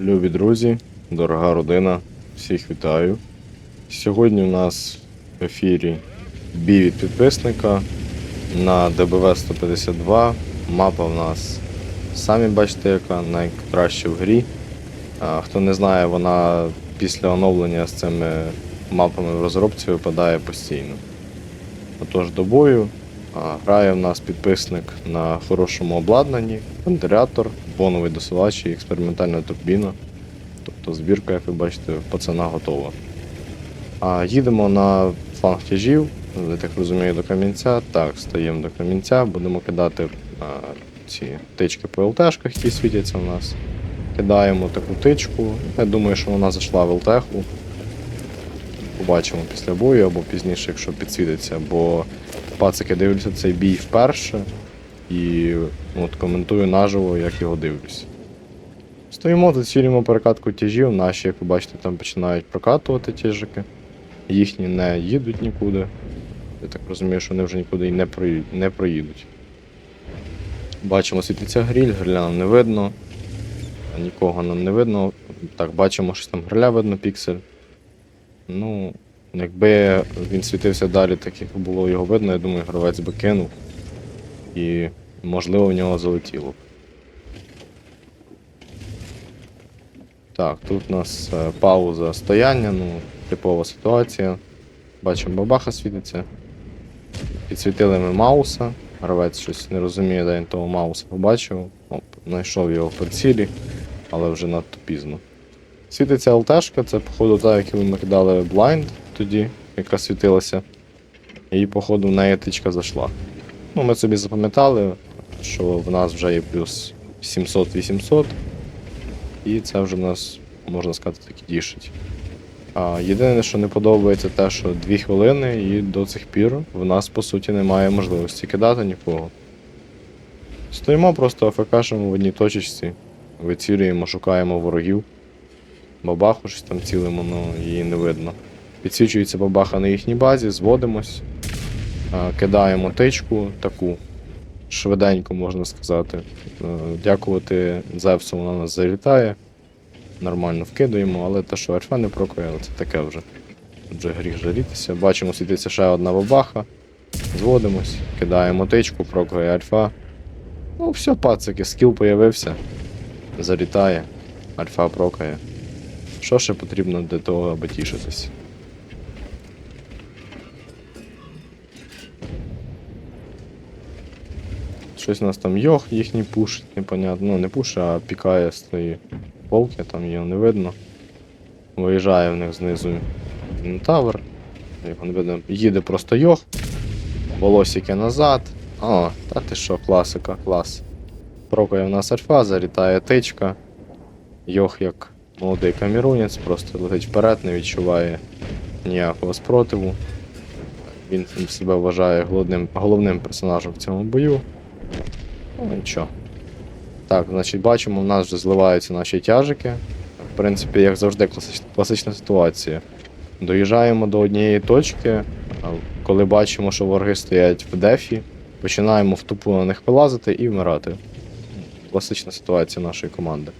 Любі друзі, дорога родина, всіх вітаю. Сьогодні у нас в ефірі бій від підписника на ДБВ 152. Мапа в нас, самі бачите, яка найкраща в грі. Хто не знає, вона після оновлення з цими мапами в розробці випадає постійно. Отож, до бою. Грає в нас підписник на хорошому обладнанні, вентилятор, боновий досилач і експериментальна турбіна. Тобто збірка, як ви бачите, пацана готова. А їдемо на фланг тяжів, я так розумію, до камінця. Так, стаємо до камінця, будемо кидати а, ці тички по ЛТшках, які світяться у нас. Кидаємо таку тичку. Я думаю, що вона зайшла в ЛТху. Побачимо після бою або пізніше, якщо підсвітиться, бо пацики дивлюся цей бій вперше і от коментую наживо, як його дивлюсь. Стоїмо, тут цілюємо перекатку тяжів, наші, як ви бачите, там починають прокатувати тяжики. Їхні не їдуть нікуди. Я так розумію, що вони вже нікуди і не проїдуть. Бачимо, світиться гріль, гриля нам не видно. Нікого нам не видно. Так, бачимо, що там гриля видно піксель. Ну, якби він світився далі, так як було його видно, я думаю, гравець би кинув. І можливо в нього залетіло. Так, тут у нас е, пауза стояння, ну, типова ситуація. Бачимо, бабаха світиться. Підсвітили ми Мауса. Гравець щось не розуміє, де він того Мауса побачив. Оп, знайшов його в прицілі, але вже надто пізно. Світиться ЛТшка, це, походу, та, яку ми кидали блайнд тоді, яка світилася. І, походу, в неї тичка зайшла. Ну, ми собі запам'ятали, що в нас вже є плюс 700-800. І це вже в нас, можна сказати, так і дішить. Єдине, що не подобається, те, що 2 хвилини, і до цих пір в нас, по суті, немає можливості кидати нікого. Стоїмо просто АФКшимо в одній точечці, вицілюємо, шукаємо ворогів. Бабаху щось там цілимо, ну її не видно. Підсвічується бабаха на їхній базі, зводимось, кидаємо тичку таку, швиденько можна сказати. Е, Дякувати Зевсу, вона нас залітає. Нормально вкидуємо, але те, що альфа не прокає, це таке вже. Вже гріх жалітися. Бачимо, світиться ще одна бабаха. Зводимось, кидаємо тичку, прокає альфа. Ну, все, пацики, скіл появився. Залітає, альфа прокає. Що ще потрібно для того, аби тішитись? Щось у нас там йох їхній пушить, непонятно. Ну, не пушить, а пікає з тої полки, там його не видно. Виїжджає в них знизу Тавр. Його не видно. Їде просто йох. Волосики назад. О, та ти що, класика, клас. Прокає в нас альфа, залітає тичка. Йох як молодий камірунець, просто летить вперед, не відчуває ніякого спротиву. Він себе вважає головним, головним персонажем в цьому бою. Ну нічого. Так, значить, бачимо, в нас вже зливаються наші тяжики. В принципі, як завжди, класична, ситуація. Доїжджаємо до однієї точки, коли бачимо, що вороги стоять в дефі, починаємо в тупу на них вилазити і вмирати. Класична ситуація нашої команди.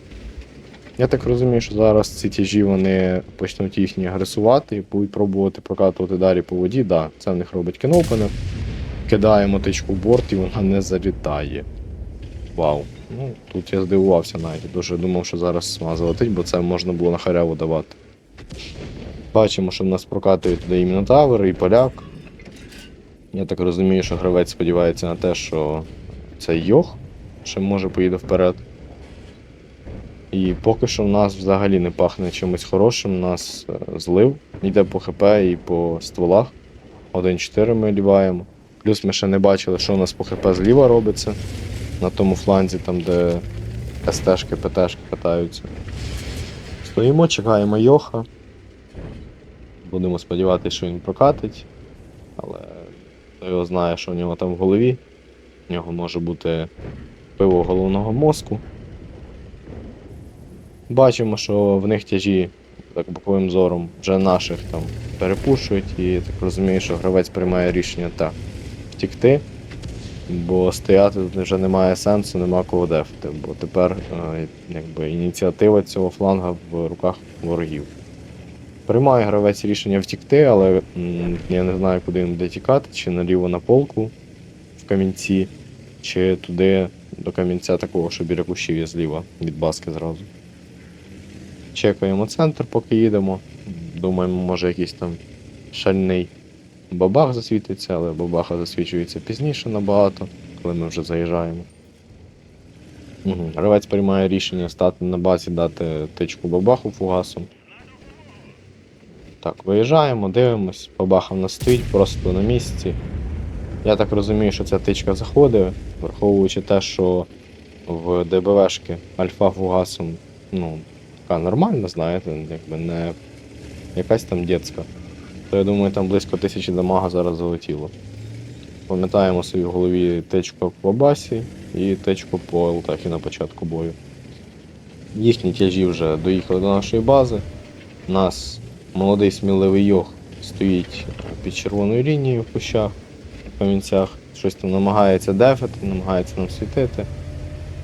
Я так розумію, що зараз ці тяжі вони почнуть їхні агресувати і будуть пробувати прокатувати далі по воді. Да, це в них робить кенопенер. Кидаємо тичку в борт і вона не залітає. Вау. Ну, тут я здивувався навіть. Дуже думав, що зараз сама залетить, бо це можна було на харяву давати. Бачимо, що в нас прокатує туди і Мінотавр, і поляк. Я так розумію, що гравець сподівається на те, що цей Йох ще може поїде вперед. І поки що в нас взагалі не пахне чимось хорошим, у нас е, злив, йде по ХП і по стволах. 1-4 ми ліваємо. Плюс ми ще не бачили, що у нас по ХП зліва робиться. На тому фланзі, там, де СТшки, ПТшки катаються. Стоїмо, чекаємо Йоха. Будемо сподіватися, що він прокатить. Але хто його знає, що в нього там в голові. В нього може бути пиво головного мозку. Бачимо, що в них тяжі так боковим зором вже наших там перепушують, і так розумію, що гравець приймає рішення так втікти. Бо стояти тут вже немає сенсу, нема кого дефати, бо тепер е, якби, ініціатива цього фланга в руках ворогів. Приймає гравець рішення втікти, але я не знаю, куди він буде тікати, чи наліво на полку в камінці, чи туди до камінця такого, що біля кущів є зліва від баски зразу. Чекаємо центр, поки їдемо. Думаємо, може якийсь там шальний бабах засвітиться, але бабаха засвічується пізніше набагато, коли ми вже заїжджаємо. Угу. Гравець приймає рішення стати на базі, дати тичку бабаху фугасом. Так, виїжджаємо, дивимось, бабаха в нас стоїть просто на місці. Я так розумію, що ця тичка заходить, враховуючи те, що в ДБВшки альфа фугасом, ну, така нормальна, знаєте, якби не якась там дітська. То я думаю, там близько тисячі дамага зараз залетіло. Пам'ятаємо собі в голові течку по басі і течку по Елтахі на початку бою. Їхні тяжі вже доїхали до нашої бази. У нас молодий сміливий йог стоїть під червоною лінією в кущах, в камінцях. Щось там намагається дефати, намагається нам світити.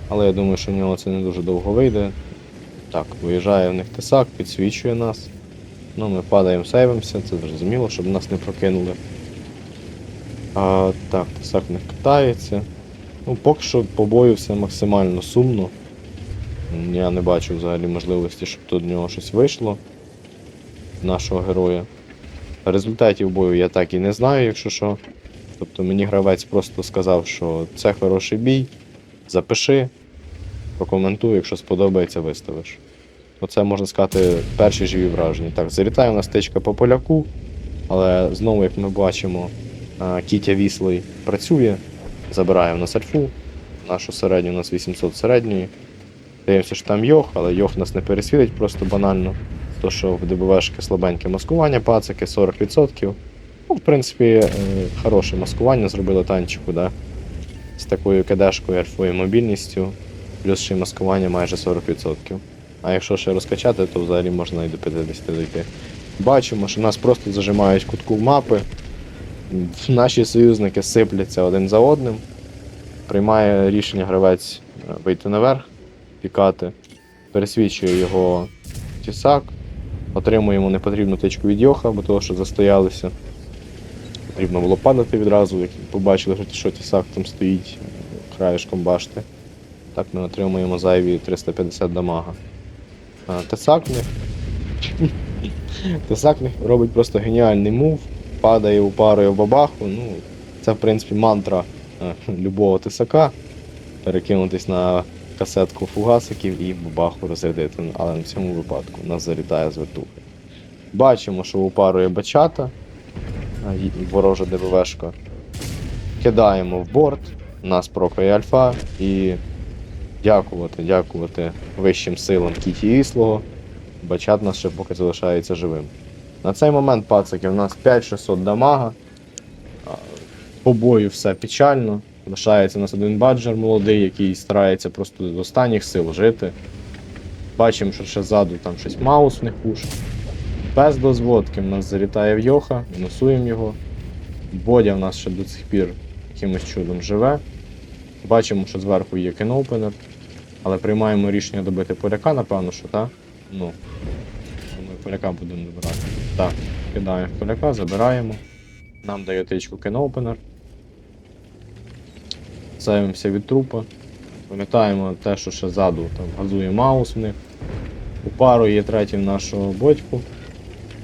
Але я думаю, що в нього це не дуже довго вийде. Так, виїжджає в них тесак, підсвічує нас. Ну, ми падаємо, сейвимося, це зрозуміло, щоб нас не прокинули. А, так, тесак них катається. Ну, поки що по бою все максимально сумно. Я не бачу взагалі можливості, щоб тут в нього щось вийшло. Нашого героя. Результатів бою я так і не знаю, якщо що. Тобто мені гравець просто сказав, що це хороший бій. Запиши, прокоментуй, якщо сподобається, виставиш. Оце можна сказати перші живі враження. Так, залітає у нас тичка по поляку, але знову, як ми бачимо, Кітя Віслий працює, забирає в нас альфу, нашу середню, у нас 800 середньої. Дивимося, що там йох, але йох нас не пересвітить просто банально. То, що в ДБВшки слабеньке маскування, пацики 40%. Ну, в принципі, е, хороше маскування зробили танчику, да? з такою кедешкою, альфою мобільністю, плюс ще маскування майже 40%. А якщо ще розкачати, то взагалі можна і до 50 дійти. Бачимо, що нас просто зажимають кутку мапи. Наші союзники сипляться один за одним. Приймає рішення гравець е, вийти наверх, пікати, пересвічує його тісак, отримуємо непотрібну тичку від Йоха, бо того, що застоялися. Потрібно було падати відразу, як побачили, що тісак там стоїть е, краєшком башти. Так ми отримуємо зайві 350 дамага. А, Тесак в них. Тесак в них робить просто геніальний мув, падає упарою в бабаху. Ну, це, в принципі, мантра е, любого тесака. Перекинутись на касетку фугасиків і бабаху розрядити. Але на цьому випадку нас залітає з вертухи. Бачимо, що упарує бачата, і- і ворожа ДБВшка. Кидаємо в борт, нас прокає альфа і дякувати, дякувати вищим силам Кіті Іслого. Бачат нас ще поки залишається живим. На цей момент, пацики, у нас 5600 дамага. По бою все печально. Лишається у нас один баджер молодий, який старається просто з останніх сил жити. Бачимо, що ще ззаду там щось маус в них пушить. Без дозводки в нас залітає в Йоха, мінусуємо його. Бодя в нас ще до цих пір якимось чудом живе. Бачимо, що зверху є кенопенер, але приймаємо рішення добити поляка, напевно, що так? Ну. Думаю, поляка будемо добирати. Так, кидаємо поляка, забираємо. Нам дає тичку кенопенер. Сейвимося від трупа. Пам'ятаємо те, що ще ззаду там газує маус в них. У пару є третій нашого бодьку.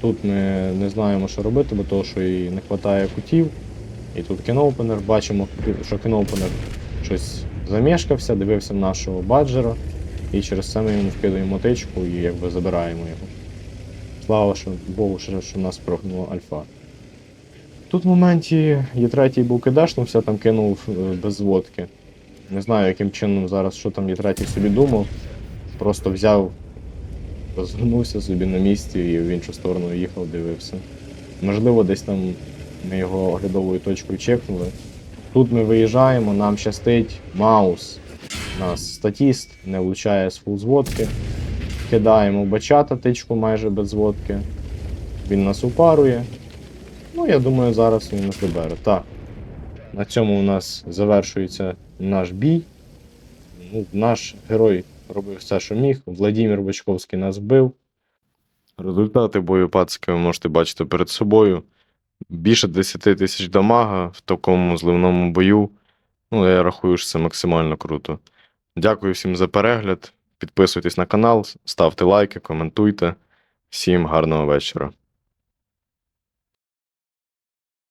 Тут ми не знаємо, що робити, бо того, що і не вистачає кутів. І тут кіноупенер. Бачимо, що кіноупенер щось замішкався, дивився нашого баджера. І через це ми йому вкидаємо тичку і якби забираємо його. Слава Богу, що, нас прогнула альфа. Тут в моменті є третій був кидашнувся, там кинув е, без зводки. Не знаю, яким чином зараз, що там є третій собі думав. Просто взяв, розвернувся собі на місці і в іншу сторону їхав, дивився. Можливо, десь там ми його оглядовою точкою чекнули. Тут ми виїжджаємо, нам щастить маус. Нас статіст не влучає з фулзводки. Кидаємо бачата тичку майже без зводки. Він нас упарує. Ну, я думаю, зараз він нас добере. Так. на цьому у нас завершується наш бій. Ну, наш герой робив все, що міг. Владимир Бочковський нас бив. Результати бою пацики ви можете бачити перед собою. Більше 10 тисяч дамага в такому зливному бою. Ну, я рахую, що це максимально круто. Дякую всім за перегляд. Підписуйтесь на канал, ставте лайки, коментуйте. Всім гарного вечора.